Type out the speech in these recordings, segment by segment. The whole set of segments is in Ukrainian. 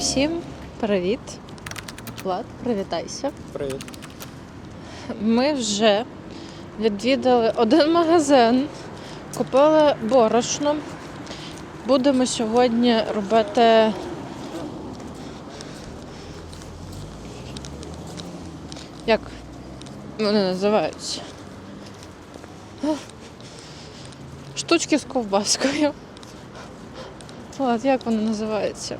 Усім привіт. Влад, привітайся. Привіт. Ми вже відвідали один магазин, купили борошно. Будемо сьогодні робити. Як вони називаються? Штучки з ковбаскою. Влад, як вони називаються?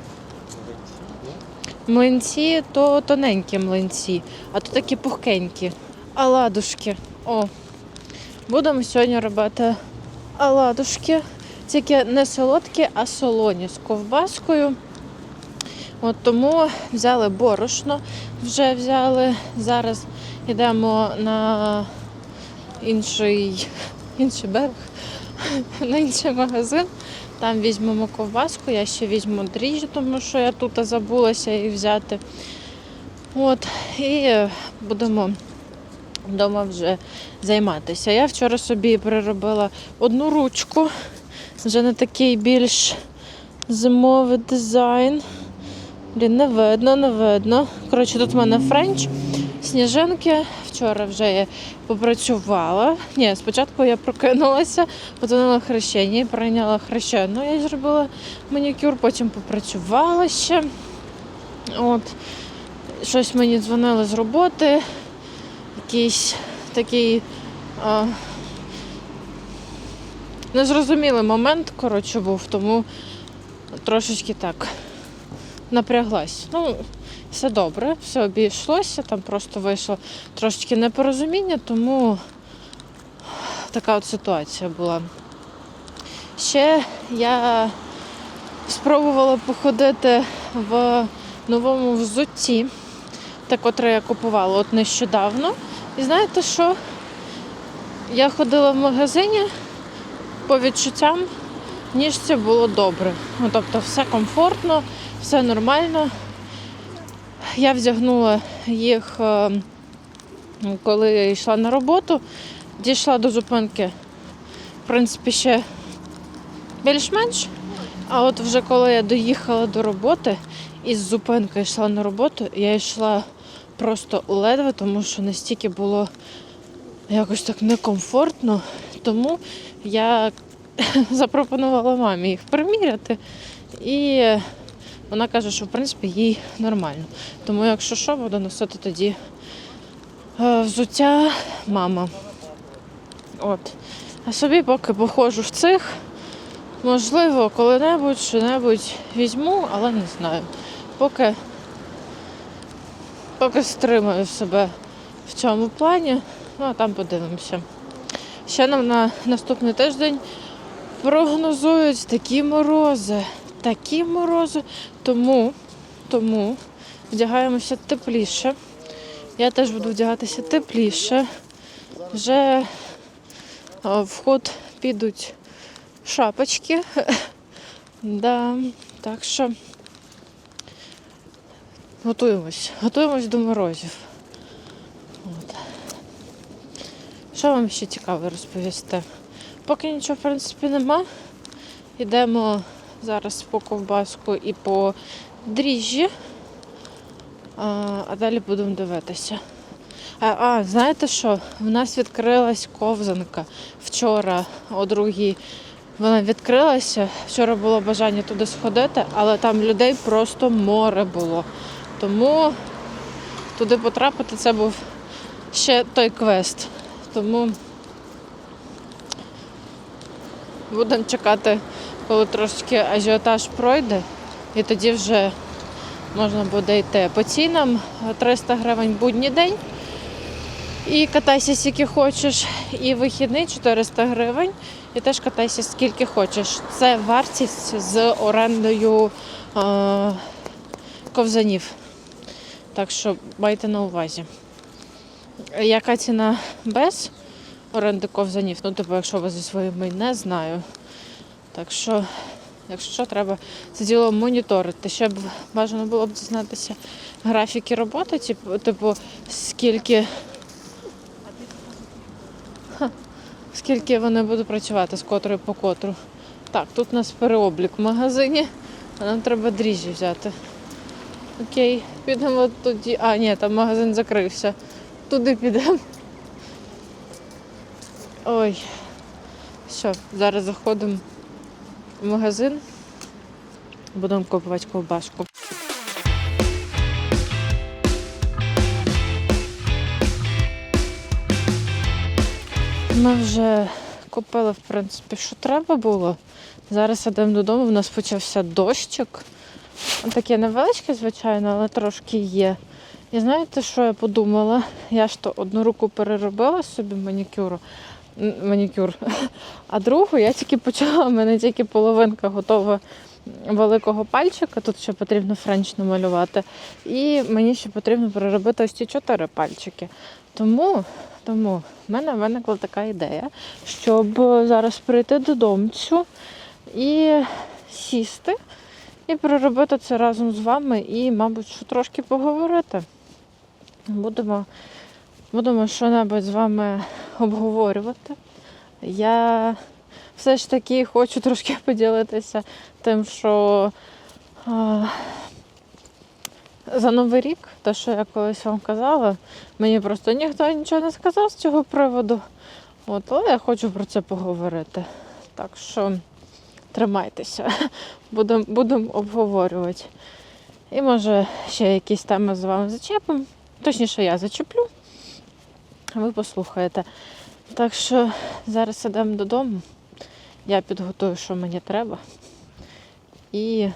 Млинці то тоненькі млинці, а то такі пухкенькі. Оладушки. О. Будемо сьогодні робити оладушки. Тільки не солодкі, а солоні з ковбаскою. От тому взяли борошно, вже взяли. Зараз йдемо на інший, інший берег, на інший магазин. Там візьмемо ковбаску, я ще візьму дріжджі, тому що я тут забулася її взяти. От, і будемо вдома вже займатися. Я вчора собі переробила одну ручку, вже не такий більш зимовий дизайн. Блін, не видно, не видно. Коротше, тут в мене френч, сніжинки. Вчора вже я попрацювала. Ні, спочатку я прокинулася, подзвонила хрещення прийняла хрещену. Я зробила манікюр, потім попрацювала ще. От. Щось мені дзвонили з роботи. Якийсь такий а, незрозумілий момент, коротше, був, тому трошечки так напряглась. Ну, все добре, все обійшлося, там просто вийшло трошечки непорозуміння, тому така от ситуація була. Ще я спробувала походити в новому взутті, те, котре я купувала от нещодавно. І знаєте що? Я ходила в магазині по відчуттям, ніж це було добре. Ну, тобто все комфортно, все нормально. Я вдягнула їх, е, коли йшла на роботу, дійшла до зупинки, в принципі, ще більш-менш. А от вже коли я доїхала до роботи і з зупинки йшла на роботу, я йшла просто ледве, тому що настільки було якось так некомфортно. Тому я запропонувала мамі їх приміряти. І вона каже, що в принципі їй нормально. Тому, якщо що, буду носити тоді е, взуття мама. От. А собі поки походжу в цих. Можливо, коли-небудь що-небудь візьму, але не знаю. Поки, поки стримаю себе в цьому плані, ну а там подивимося. Ще нам на наступний тиждень прогнозують такі морози, такі морози, тому, тому вдягаємося тепліше. Я теж буду вдягатися тепліше. Вже а, в ход підуть шапочки. да, так що готуємось. Готуємось до морозів. От. Що вам ще цікаве розповісти? Поки нічого, в принципі, нема. Йдемо зараз по ковбаску і по дріжджі, а, далі будемо дивитися. А, а, знаєте що? В нас відкрилась ковзанка вчора о другій. Вона відкрилася. Вчора було бажання туди сходити, але там людей просто море було. Тому туди потрапити це був ще той квест. Тому будемо чекати, коли трошки ажіотаж пройде, і тоді вже можна буде йти. По цінам 300 гривень будній день. І катайся скільки хочеш, і вихідний 400 гривень, і теж катайся скільки хочеш. Це вартість з орендою е- ковзанів. Так що майте на увазі. Яка ціна без оренди ковзанів? Ну, типу, якщо ви зі своїми не знаю. Так що, якщо що, треба це діло моніторити. Ще б бажано було б дізнатися графіки роботи, типу, типу скільки. Ха, Скільки вони будуть працювати з котрої по котру. Так, тут у нас переоблік в магазині, а нам треба дріжджі взяти. Окей, підемо тоді. А, ні, там магазин закрився. Туди підемо. Ой. Все, зараз заходимо в магазин. Будемо купувати ковбаску. Ми вже купили, в принципі, що треба було. Зараз йдемо додому, в нас почався дощик. Таке невеличке, звичайно, але трошки є. І знаєте, що я подумала? Я ж то одну руку переробила собі манікюру, манікюр, а другу я тільки почала, в мене тільки половинка готова великого пальчика, тут ще потрібно френч намалювати. І мені ще потрібно переробити ось ці чотири пальчики. Тому, тому в мене виникла така ідея, щоб зараз прийти додому і сісти і переробити це разом з вами і, мабуть, що трошки поговорити. Будемо, будемо що-небудь з вами обговорювати. Я все ж таки хочу трошки поділитися тим, що а, за Новий рік, те, що я колись вам казала, мені просто ніхто нічого не сказав з цього приводу. От, але я хочу про це поговорити. Так що тримайтеся, будемо будем обговорювати. І може ще якісь теми з вами зачепимо. Точніше, я зачеплю, ви послухаєте. Так що зараз ідемо додому. Я підготую, що мені треба. І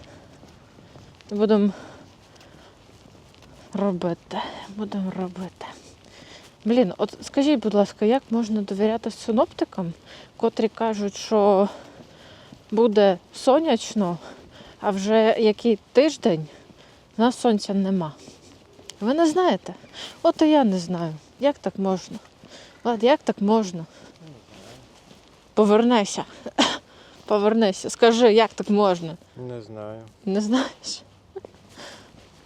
будемо робити. Будемо робити. Блін, от скажіть, будь ласка, як можна довіряти синоптикам, котрі кажуть, що буде сонячно, а вже який тиждень у нас сонця нема. Ви не знаєте? От і я не знаю. Як так можна? Влад, як так можна? Повернися. Повернися. Скажи, як так можна? Не знаю. Не знаєш?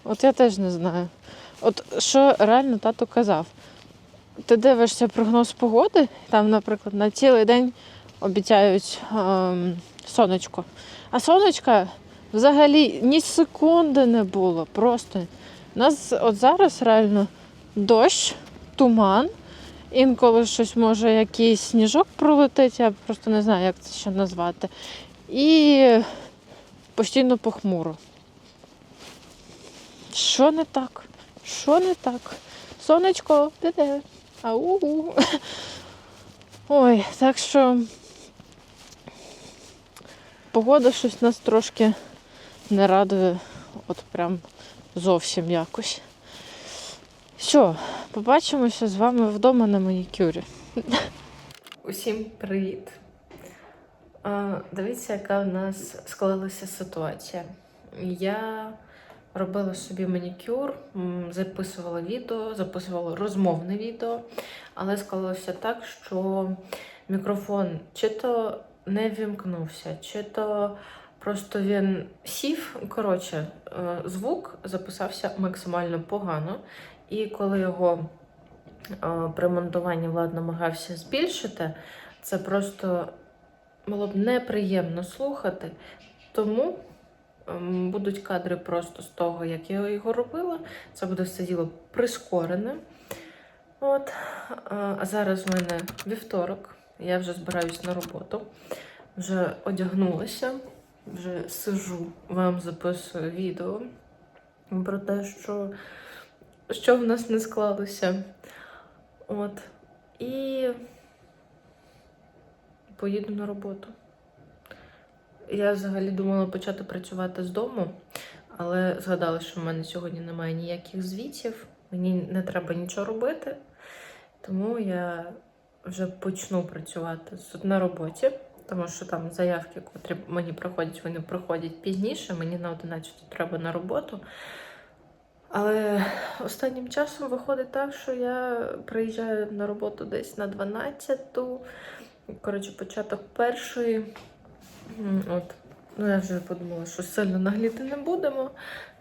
От я теж не знаю. От що реально тато казав? Ти дивишся прогноз погоди, там, наприклад, на цілий день обіцяють ем, сонечко. А сонечка взагалі ні секунди не було. Просто. У нас от зараз реально дощ, туман. Інколи щось може якийсь сніжок пролетить, я просто не знаю, як це ще назвати. І постійно похмуро. Що не так? Що не так? Сонечко, ти де? Ау. Ой, так що погода щось нас трошки не радує, от прям зовсім якось. Що, побачимося з вами вдома на манікюрі. Усім привіт! Дивіться, яка в нас склалася ситуація. Я робила собі манікюр, записувала відео, записувала розмовне відео, але склалося так, що мікрофон чи то не вімкнувся, чи то просто він сів. Коротше, е, звук записався максимально погано. І коли його е, при монтуванні Влад намагався збільшити, це просто було б неприємно слухати. Тому ем, будуть кадри просто з того, як я його робила. Це буде все діло прискорене. От. А а зараз в мене вівторок. Я вже збираюсь на роботу, вже одягнулася, вже сижу, вам записую відео про те, що, що в нас не склалося. От. І поїду на роботу. Я взагалі думала почати працювати з дому, але згадала, що в мене сьогодні немає ніяких звітів, мені не треба нічого робити, тому я вже почну працювати на роботі, тому що там заявки, котрі мені приходять, вони приходять пізніше, мені на 11 треба на роботу. Але останнім часом виходить так, що я приїжджаю на роботу десь на 12-ту. Коротше, початок першої. От. Ну, я вже подумала, що сильно нагліти не будемо.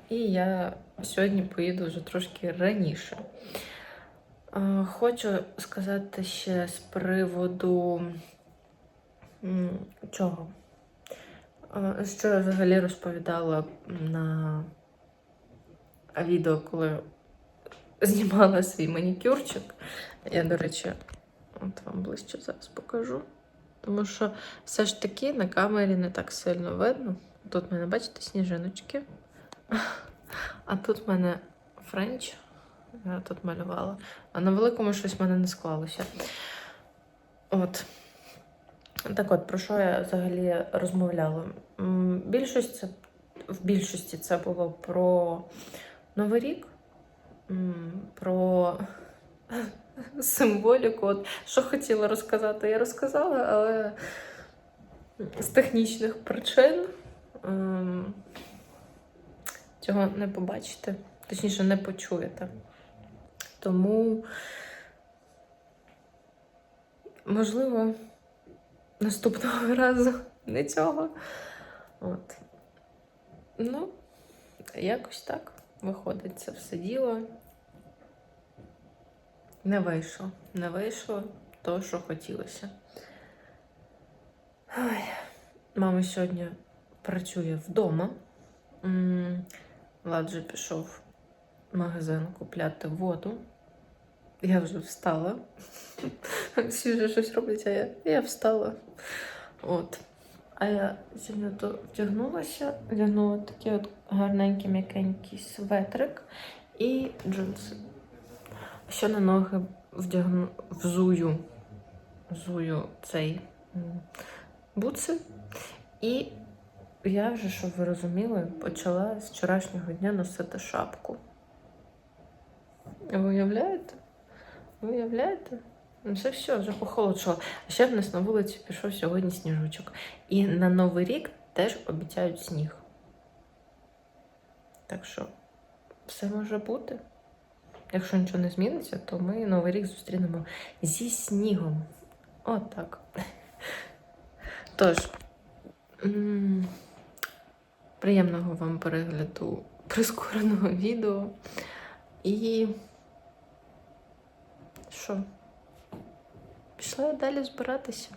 І я сьогодні поїду вже трошки раніше. Хочу сказати ще з приводу чого? Що я взагалі розповідала на відео, коли знімала свій манікюрчик. Я, до речі, от вам ближче зараз покажу. Тому що все ж таки на камері не так сильно видно. Тут в мене, бачите, сніжиночки. А тут в мене френч. Я тут малювала. А на великому щось в мене не склалося. От. Так от, про що я взагалі розмовляла? Більшість це, в більшості це було про Новий рік, про символіку. От, що хотіла розказати, я розказала, але з технічних причин ем, цього не побачите, точніше, не почуєте. Тому, можливо, наступного разу не цього. От. Ну, якось так виходить це все діло. Не вийшло. Не вийшло то, що хотілося. Ой. Мама сьогодні працює вдома. Влад вже пішов в магазин купляти воду. Я вже встала. Всі вже щось роблять, а я, я встала. От. А я сьогодні то вдягнулася, вдягнула такий от гарненький м'якенький светрик і джинси. Ще на ноги вдягну, взую, взую цей м, бутси. І я вже, щоб ви розуміли, почала з вчорашнього дня носити шапку. Ви уявляєте? Ну, все, вже похолодшало. Ще в нас на вулиці пішов сьогодні сніжочок. І на Новий рік теж обіцяють сніг. Так що все може бути. Якщо нічого не зміниться, то ми Новий рік зустрінемо зі снігом. От так. Тож, приємного вам перегляду прискореного відео. І що? Пішла далі збиратися.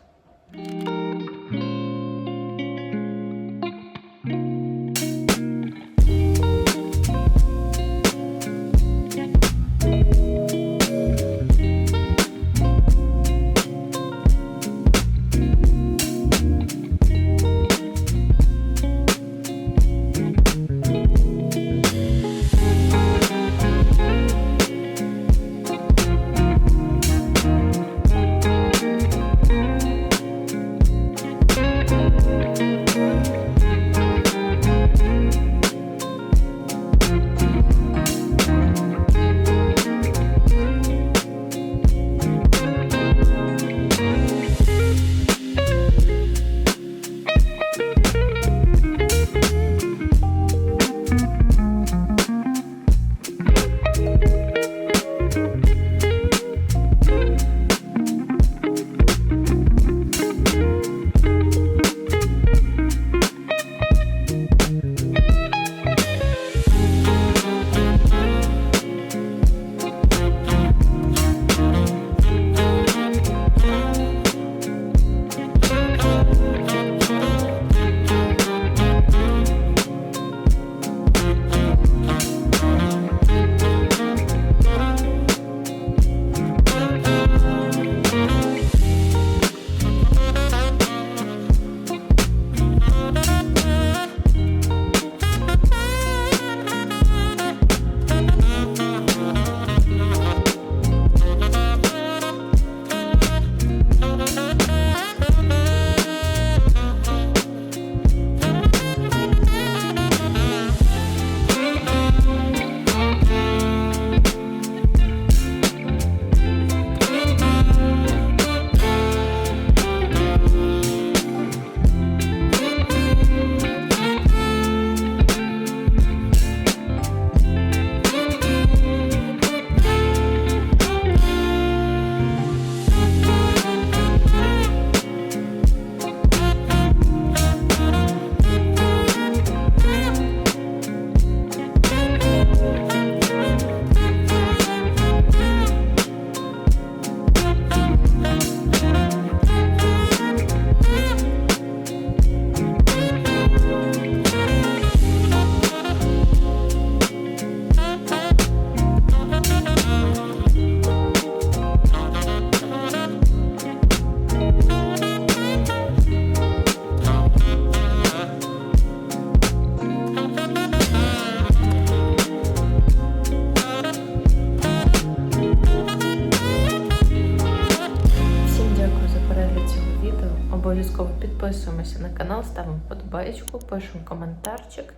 На канал, ставимо подобаєчку, пишемо коментарчик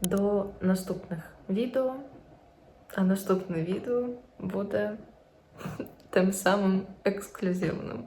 до наступних відео. А наступне відео буде тим самим ексклюзивним.